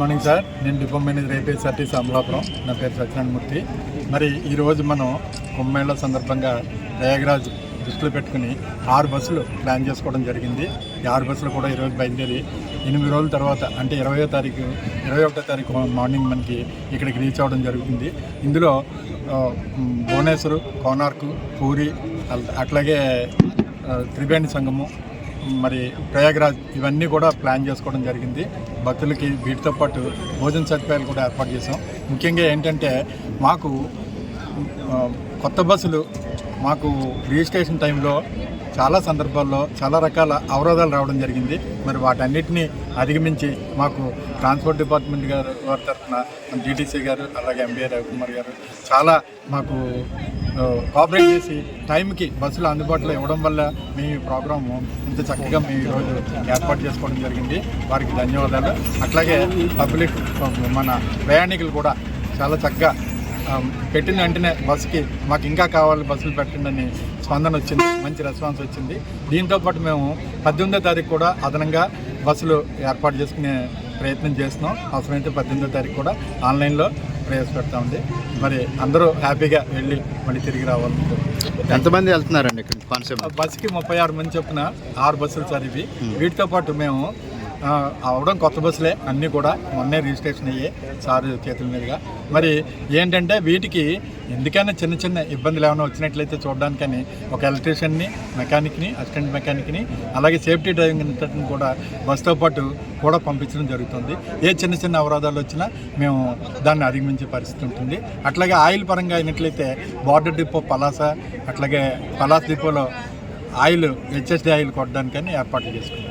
Morning sir. నేను depot manager APSRTC Amalapuram నా పేరు సత్యనారాయణమూర్తి మరి ఈరోజు మనం కుంభమేళ సందర్భంగా ప్రయాగరాజ్ దృష్టిలో పెట్టుకుని ఆరు బస్సులు ప్లాన్ చేసుకోవడం జరిగింది. ఈ ఆరు బస్సులు కూడా ఈరోజు బయలుదేరి ఎనిమిది రోజుల తర్వాత అంటే ఇరవయో తారీఖు ఇరవై ఒకటో తారీఖు మార్నింగ్ మనకి ఇక్కడికి రీచ్ అవ్వడం జరుగుతుంది. ఇందులో భువనేశ్వరు భువనేశ్వర్ కోనార్కు పూరి అట్లాగే త్రివేణి సంగము మరి ప్రయాగరాజ్ ఇవన్నీ కూడా ప్లాన్ చేసుకోవడం జరిగింది. భక్తులకి వీటితో పాటు భోజన సదుపాయాలు కూడా ఏర్పాటు చేసాం. ముఖ్యంగా ఏంటంటే మాకు కొత్త బస్సులు మాకు రిజిస్ట్రేషన్ టైంలో చాలా సందర్భాల్లో చాలా రకాల అవరోధాలు రావడం జరిగింది. మరి వాటన్నిటిని అధిగమించి మాకు ట్రాన్స్పోర్ట్ డిపార్ట్మెంట్ గారు వారి తరఫున జీటీసీ గారు అలాగే ఎంబీఏ రవికుమార్ గారు చాలా మాకు కోఆపరేట్ చేసి టైంకి బస్సులు అందుబాటులో ఇవ్వడం వల్ల మీ ప్రోగ్రామ్ ఇంత చక్కగా మేము ఈరోజు ఏర్పాటు చేసుకోవడం జరిగింది. వారికి ధన్యవాదాలు. అట్లాగే పబ్లిక్ మన ప్రయాణికులు కూడా చాలా చక్కగా పెట్టిన వెంటనే బస్సుకి మాకు ఇంకా కావాలి బస్సులు పెట్టండి అని స్పందన వచ్చింది మంచి రెస్పాన్స్ వచ్చింది. దీంతో పాటు మేము పద్దెనిమిదో తారీఖు కూడా అదనంగా బస్సులు ఏర్పాటు చేసుకునే ప్రయత్నం చేస్తున్నాం. అవసరమైతే పద్దెనిమిదో తారీఖు కూడా ఆన్లైన్లో ప్రవేశపెడతామండి. మరి అందరూ హ్యాపీగా వెళ్ళి మళ్ళీ తిరిగి రావాలి ఎంతమంది వెళ్తున్నారండి ఇక్కడ? బస్సుకి ముప్పై ఆరు మంది చొప్పున ఆరు బస్సులు సార్ ఇవి. వీటితో పాటు మేము అవడం కొత్త బస్సులే అన్నీ కూడా మొన్నే రిజిస్ట్రేషన్ అయ్యాయి సార్ చేతుల మీదుగా. మరి ఏంటంటే వీటికి ఎందుకైనా చిన్న చిన్న ఇబ్బందులు ఏమైనా వచ్చినట్లయితే చూడడానికని ఒక ఎలక్ట్రీషియన్ని మెకానిక్ని అసిస్టెంట్ మెకానిక్ని అలాగే సేఫ్టీ డ్రైవింగ్ ఇన్స్ట్రక్టర్ని కూడా బస్సుతో పాటు కూడా పంపించడం జరుగుతుంది. ఏ చిన్న చిన్న అవరోధాలు వచ్చినా మేము దాన్ని అధిగమించే పరిస్థితి ఉంటుంది. అట్లాగే ఆయిల్ పరంగా అయినట్లయితే బార్డర్ డిపో పలాస అట్లాగే పలాస డిపోలో ఆయిల్ హెచ్ఎస్డి ఆయిల్ కొట్టడానికని ఏర్పాట్లు చేసుకున్నాం